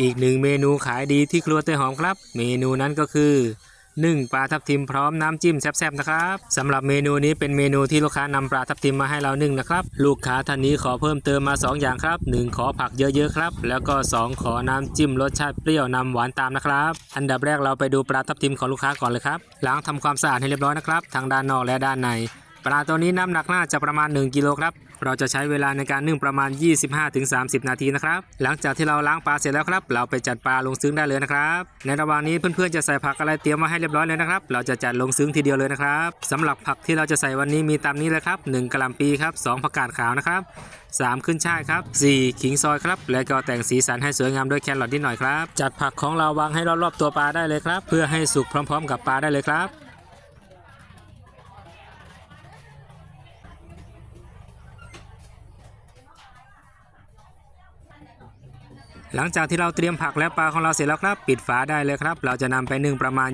อีกหนึ่งเมนูขายดีที่ครัวเตยหอมครับ เมนูนั้นก็คือนึ่งปลาทับทิมพร้อมน้ำจิ้มแซ่บๆนะครับสำหรับเมนูนี้เป็นเมนูที่ลูกค้านำปลาทับทิมมาให้เรานึ่งนะครับ ลูกค้าท่านนี้ขอเพิ่มเติมมา 2 อย่างครับ 1 ขอผักเยอะๆครับ แล้วก็ 2 ขอน้ำจิ้มรสชาติเปรี้ยวนำหวานตามนะครับ อันดับแรกเราไปดูปลาทับทิมของลูกค้าก่อนเลยครับล้างทำความสะอาดให้เรียบร้อยนะครับทั้งด้านนอกและด้านใน ปลาตัวนี้น้ำหนักน่าจะประมาณ 1กิโลครับ เราจะใช้เวลาในการนึ่งประมาณ 25-30 นาทีนะครับ หลังจากที่เราล้างปลาเสร็จแล้วครับ เราไปจัดปลาลงซึ้งได้เลยนะครับ ในระหว่างนี้เพื่อนๆจะใส่ผักอะไรเตรียมมาให้เรียบร้อยเลยนะครับ เราจะจัดลงซึ้งทีเดียวเลยนะครับสำหรับผักที่เราจะใส่วันนี้มีตามนี้เลยครับ1กะหล่ำปีครับ2ผักกาดขาวนะครับ3ขึ้นช่ายครับ 4 ขิงซอยครับ และก็แต่งสีสันให้สวยงามด้วยแครอทนิดหน่อยครับ จัดผักของเราวางให้รอบๆตัวปลาได้เลยครับ เพื่อให้สุกพร้อม ๆ กับปลาได้เลยครับ หลังจากที่เราเตรียมผักและปลาของเราเสร็จแล้วครับ ปิดฝาได้เลยครับ เราจะนำไปนึ่งประมาณ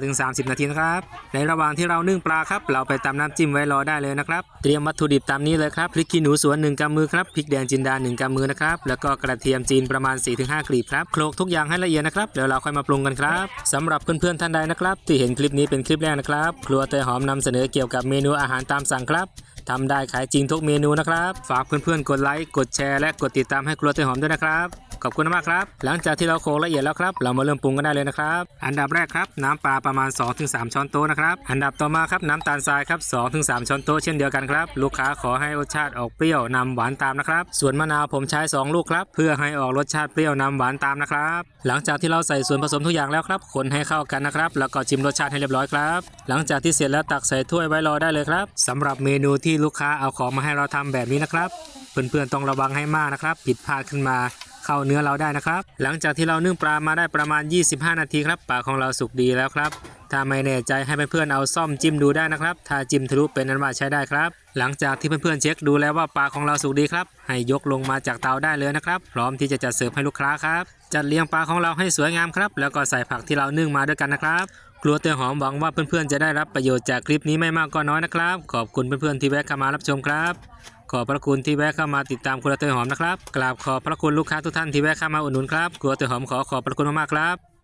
25-30 นาทีนะครับ ในระหว่างที่เรานึ่งปลาครับ เราไปตำน้ำจิ้มไว้รอได้เลยนะครับ เตรียมวัตถุดิบตามนี้เลยครับพริกขี้หนูสวน1กำมือครับพริกแดงจินดา1กำมือนะครับแล้วก็กระเทียมจีนประมาณ 4-5กลีบครับโขลกทุกอย่างให้ละเอียดนะครับเดี๋ยวเราค่อยมาปรุงกันครับสำหรับเพื่อนๆท่านใดนะครับที่เห็นคลิปนี้เป็นคลิปแรกนะครับครัวเตยหอมนำเสนอเกี่ยวกับเมนูอาหารตามสั่งครับทำได้ขายจริงทุกเมนูนะครับ ฝากเพื่อนๆ กดไลค์ กดแชร์ และกดติดตามให้ครัวเตยหอมด้วยนะครับ ขอบคุณมากครับ หลังจากที่เราโขลกละเอียดแล้วครับ เรามาเริ่มปรุงกันได้เลยนะครับ อันดับแรกครับ น้ำปลาประมาณ 2-3 ช้อนโต๊ะนะครับ อันดับต่อมาครับน้ำตาลทรายครับ 2-3 ช้อนโต๊ะเช่นเดียวกันครับ ลูกค้าขอให้รสชาติออกเปรี้ยวนำหวานตามนะครับ ส่วนมะนาวผมใช้ 2 ลูกครับ เพื่อให้ออกรสชาติเปรี้ยวนำหวานตามนะครับ หลังจากที่เราใส่ส่วนผสมทุกอย่างแล้วครับ คนให้เข้ากันนะครับ แล้วก็ชิมรสชาติให้เรียบร้อยครับ หลังจากที่เสร็จแล้วตักใส่ถ้วยไว้รอได้เลยครับสำหรับเมนูที่ลูกค้าเอาของมาให้เราทำแบบนี้นะครับ เพื่อนๆต้องระวังให้มากนะครับ ผิดพลาดขึ้นมา เข้าเนื้อเราได้นะครับ หลังจากที่เรานึ่งปลามาได้ประมาณ 25 นาทีครับปลาของเราสุกดีแล้วครับถ้าไม่แน่ใจให้เพื่อนๆเอาซ่อมจิ้มดูได้นะครับ ถ้าจิ้มทะลุเป็นนั้นว่าใช้ได้ครับ หลังจากที่เพื่อนๆเช็คดูแล้วว่าปลาของเราสุกดีครับ ให้ยกลงมาจากเตาได้เลยนะครับ พร้อมที่จะจัดเสิร์ฟให้ลูกค้าครับ จัดเรียงปลาของเราให้สวยงามครับ แล้วก็ใส่ผักที่เรานึ่งมาด้วยกันนะครับ ครัวเตยหอมหวังว่าเพื่อนๆจะได้รับประโยชน์จากคลิปนี้ไม่มากก็น้อยนะครับ ขอบคุณเพื่อนๆที่แวะเข้ามารับชมครับ ขอบพระคุณที่แวะเข้ามาติดตามครัวเตยหอมนะครับกราบขอบพระคุณลูกค้าทุกท่านที่แวะเข้ามาอุดหนุนครับครัวเตยหอมขอขอบพระคุณมากๆครับ